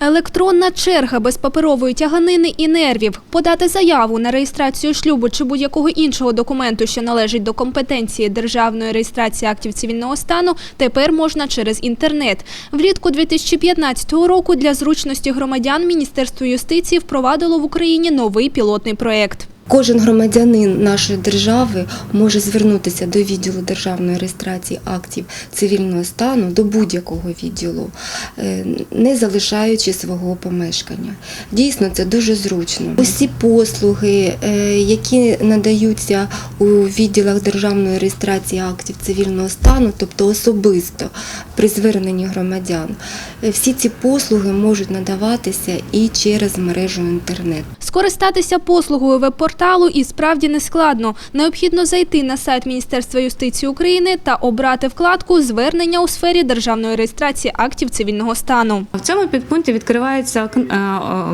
Електронна черга без паперової тяганини і нервів. Подати заяву на реєстрацію шлюбу чи будь-якого іншого документу, що належить до компетенції державної реєстрації актів цивільного стану, тепер можна через інтернет. Влітку 2015 року для зручності громадян Міністерство юстиції впровадило в Україні новий пілотний проєкт. Кожен громадянин нашої держави може звернутися до відділу державної реєстрації актів цивільного стану до будь-якого відділу, е, не залишаючи свого помешкання. Дійсно, це дуже зручно. Усі послуги, е, які надаються у відділах державної реєстрації актів цивільного стану, тобто особисто при зверненні громадян, е, всі ці послуги можуть надаватися і через мережу інтернет. Скористатися послугою веб-порталу і справді не складно. Необхідно зайти на сайт Міністерства юстиції України та обрати вкладку Звернення у сфері державної реєстрації актів цивільного стану. В цьому підпункті відкривається е,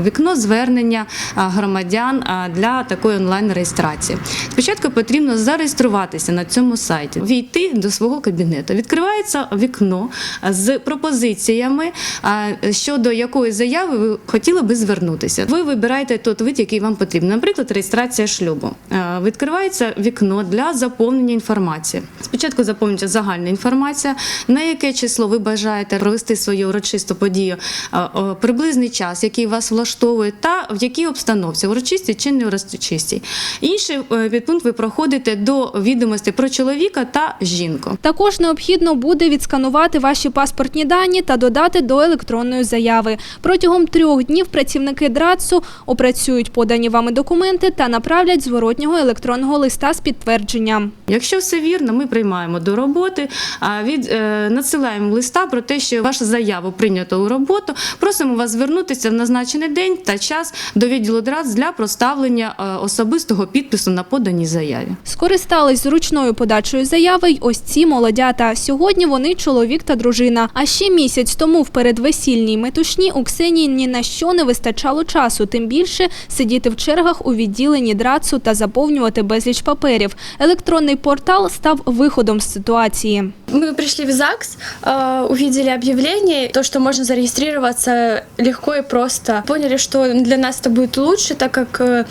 вікно звернення е, громадян е, для такої онлайн-реєстрації. Спочатку потрібно зареєструватися на цьому сайті, війти до свого кабінету. Відкривається вікно з пропозиціями, щодо якої заяви ви хотіли би звернутися. Ви вибираєте той вид, який вам потрібен. Наприклад, реєстрація шлюбу. Е, Відкривається вікно для заповнення інформації. Спочатку заповнюється загальна інформація, на яке число ви бажаєте провести свою урочисту подію, е, е, приблизний час, який вас влаштовує, та в якій обстановці урочистій чи не урочистій. Інший е, підпункт ви проходите до відомостей про чоловіка та жінку. Також необхідно буде відсканувати ваші паспортні дані та додати до електронної заяви. Протягом трьох днів працівники ДРАЦу опрацюють подані вами документи та направлять зворотнього електронного листа з підтвердженням. Якщо все вірно, ми приймаємо до роботи, а від е, надсилаємо листа про те, що вашу заяву прийнято у роботу. Просимо вас звернутися в назначений день та час до відділу ДРАЦ для проставлення е, особистого підпису на поданій заяві. Скористались зручною подачею заяви й ось ці молодята. Сьогодні вони чоловік та дружина. А ще місяць тому в передвесільній метушні у Ксенії ні на що не вистачало часу, тим більше сидіти в чергах у відділенні драцу та заповнювати безліч паперів. Електронний портал став виходом з ситуації. Мы пришли в ЗАГС, э, увидели объявление, то, что можно зарегистрироваться легко и просто. Поняли, что для нас это будет лучше, так как э,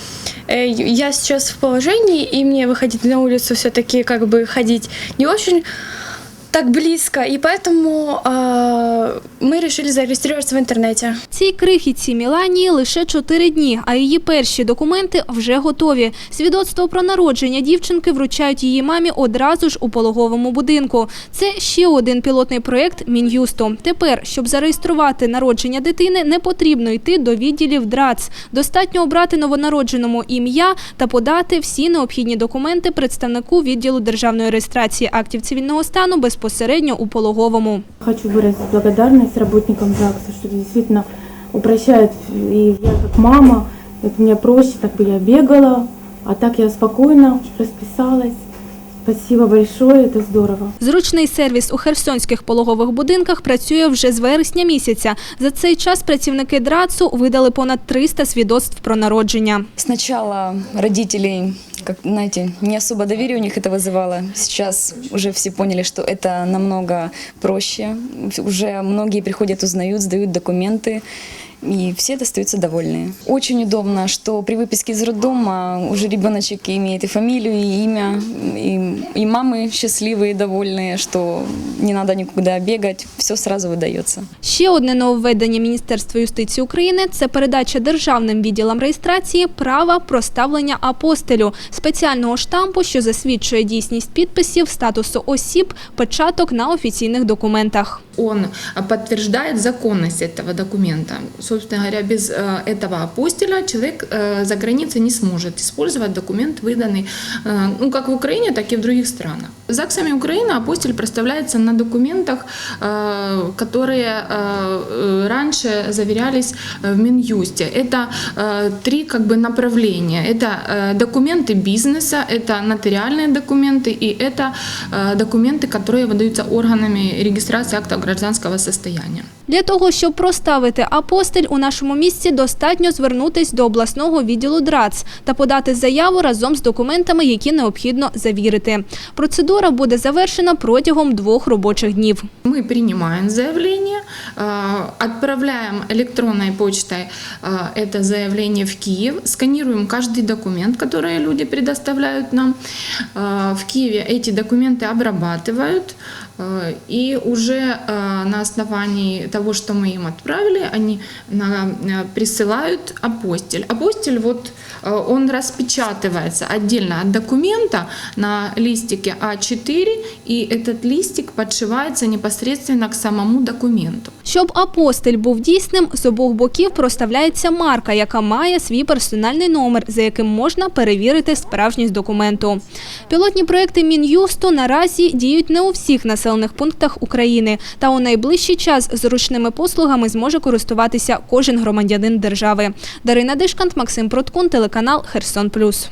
э, я сейчас в положении, и мне выходить на улицу все-таки как бы ходить не очень так близко, и поэтому э, мы решили зарегистрироваться в интернете. Цій крихітці Міланії лише чотири дні, а її перші документи вже готові. Свідоцтво про народження дівчинки вручають її мамі одразу ж у пологовому будинку. Це ще один пілотний проєкт Мін'юсту. Тепер, щоб зареєструвати народження дитини, не потрібно йти до відділів ДРАЦ. Достатньо обрати новонародженому ім'я та подати всі необхідні документи представнику відділу державної реєстрації актів цивільного стану безпосередньо у пологовому. Хочу выразить благодарность работникам ЗАГСа, что действительно упрощает. И я как мама, это мне проще, так бы я бегала, а так я спокойно расписалась. Спасибо большое, это здорово. Зручний сервіс у херсонських пологових будинках працює вже з вересня місяця. За цей час працівники ДРАЦу видали понад 300 свідоцтв про народження. Сначала родителей, как знаете, не особо доверие у них это вызывало. Сейчас уже все поняли, что это намного проще. Уже многие приходят, узнают, сдают документы. И все остаются довольны. Очень удобно, что при выписке из роддома уже ребеночек имеет и фамилию, и имя, и, и мамы счастливые, довольные, что не надо никуда бегать, все сразу выдается. Ще одне нововведення Міністерства юстиції України – це передача державним відділам реєстрації права проставлення апостилю – спеціального штампу, що засвідчує дійсність підписів, статусу осіб, печаток на офіційних документах. Он подтверждает законность этого документа. Собственно говоря, без э, этого апостиля человек э, за границей не сможет использовать документ, выданный э, ну, как в Украине, так и в других странах. ЗАГСами Украины апостиль проставляется на документах, которые раньше заверялись в Минюсте. Это три как бы направления. Это документы бизнеса, это нотариальные документы и это документы, которые выдаются органами регистрации актов гражданского состояния. Для того, щоб проставити апостиль, у нашому місті достатньо звернутись до обласного відділу ДРАЦ та подати заяву разом з документами, які необхідно завірити. Процедура буде завершена протягом двох робочих днів. Мы принимаем заявление, э, отправляем электронной почтой э, это заявление в Киев, сканируем каждый документ, который люди предоставляют нам. Э, В Киеве эти документы обрабатывают, э, и уже э, на основании того, что мы им отправили, они на- э, присылают апостиль. Апостиль вот э, он распечатывается отдельно от документа на листике А4, и этот листик подшивается непосредственно к самому документу. Щоб апостиль був дійсним, з обох боків проставляється марка, яка має свій персональний номер, за яким можна перевірити справжність документу. Пілотні проекти Мін'юсту наразі діють не у всіх населених пунктах України, та у найближчий час зручними послугами зможе користуватися кожен громадянин держави. Дарина Дишкант, Максим Проткун, телеканал Херсон Плюс.